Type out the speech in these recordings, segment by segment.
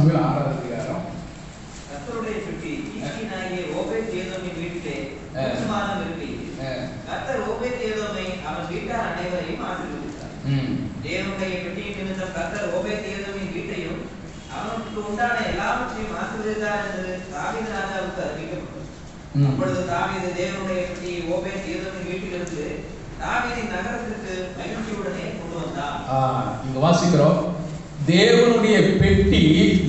Samuel ஆறாவது அதிகாரம் கர்த்தருடைய பெட்டி ஈசினாகிய ஓபேத் ஏதோமின் வீட்டிலே. மூன்று மாதம் இருக்கையில் அஹ், கர்த்தர் ஓபேத் ஏதோமை அவன் வீட்டார் அனைவரையும் ஆசீர்வதித்தார். தேவனுடைய பெட்டியின் நிமித்தம் கர்த்தர் ஓபேத் ஏதோமின் வீட்டையும் அவனுக்கு உண்டான எல்லாவற்றையும் ஆசீர்வதித்தார் என்று தாவீது ராஜாவுக்கு அறிவிக்கப்பட்டது. அப்பொழுது தாவீது தேவனுடைய பெட்டியை ஓபேத் ஏதோமின் வீட்டிலிருந்து தாவீதின் நகரத்திற்கு மகிழ்ச்சியுடனே கொண்டு வந்தான். இங்க வாசிக்கிறோம். தேவனுடைய பெட்டி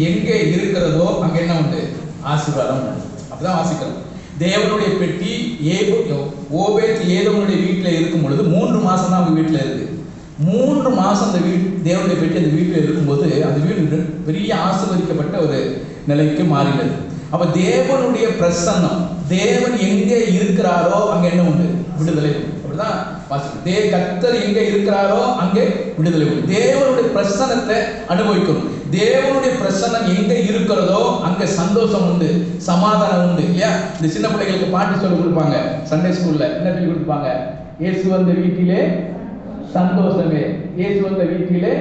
எங்கே இருக்கிறதோ அங்க என்ன உண்டு? ஆசீர்வாதம் உண்டு. அப்படிதான் வாசிக்கிறோம். தேவனுடைய பெட்டி ஏபு ஓபேத் ஏதவனுடைய வீட்டில் இருக்கும் பொழுது மூன்று மாசம் தான் அவங்க வீட்டில் இருக்கு. மூன்று மாசம் அந்த வீட் தேவனுடைய பெட்டி அந்த வீட்டில் இருக்கும்போது அந்த வீடு பெரிய ஆசீர்வதிக்கப்பட்ட ஒரு நிலைக்கு மாறினது. அப்ப தேவனுடைய பிரசன்னம் தேவன் எங்கே இருக்கிறாரோ அங்க என்ன உண்டு? விடுதலை உண்டு. தான் தே கத்தர் எங்க இருக்கிறாரோ அங்கே விடுதலை உண்டு. தேவனுடைய பிரசன்னத்தை அனுபவிக்கணும். தேவனுடைய பிரசன்னம் எங்க இருக்கிறதோ அங்க சந்தோஷம் உண்டு சமாதானம் உண்டு இல்லையா? இந்த சின்ன பிள்ளைகளுக்கு பாட்டு சொல்லி கொடுப்பாங்க. சண்டே ஸ்கூல்ல என்ன சொல்லி கொடுப்பாங்க? இயேசு வந்த வீட்டிலே சந்தோஷமே. இயேசு வந்த வீட்டிலே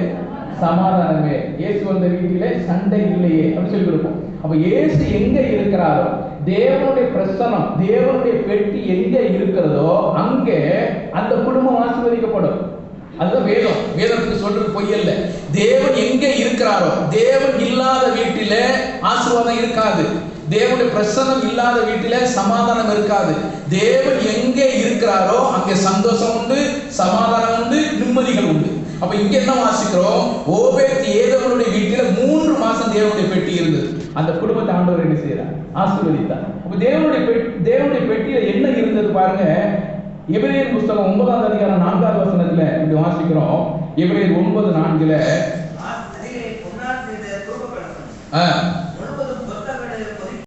சமாதானமே. இயேசு வந்த வீட்டிலே சண்டை இல்லையே அப்படின்னு சொல்லி கொடுப்போம். அப்ப இயேசு எங்க இருக்கிறாரோ தேவனுடைய பிரசனம் தேவனுடைய பெட்டி எங்க இருக்கிறதோ அங்கே அதுதான் வேதம். வேதத்துக்கு சொல்றது பொய்யல்ல தேவன் எங்க இருக்கிறாரோ தேவன் இல்லாத வீட்டில ஆசீர்வாதம் இருக்காது. தேவனுடைய பிரசன்னம் இல்லாத வீட்டில சமாதானம் இருக்காது. தேவன் எங்கே இருக்கிறாரோ அங்கே சந்தோஷம் உண்டு சமாதானம் உண்டு நிம்மதிகள் உண்டு. அப்ப இங்க என்ன வாசிக்கிறோம்? ஓபேத் ஏதவனுடைய வீட்டில மூன்று மாசம் தேவனுடைய பெட்டி இருந்தது. அந்த குடும்பத்தை ஆண்டவர் என்ன செய்யறார் ஆசீர்வதித்தார். அப்ப தேவனுடைய தேவனுடைய பெட்டியில என்ன இருந்தது பாருங்க. எபிரேயர் புஸ்தகம் ஒன்பதாவது அதிகாரம் நான்காவது வசனத்துல இப்படி வாசிக்கிறோம். எபிரேயர் ஒன்பது நான்குல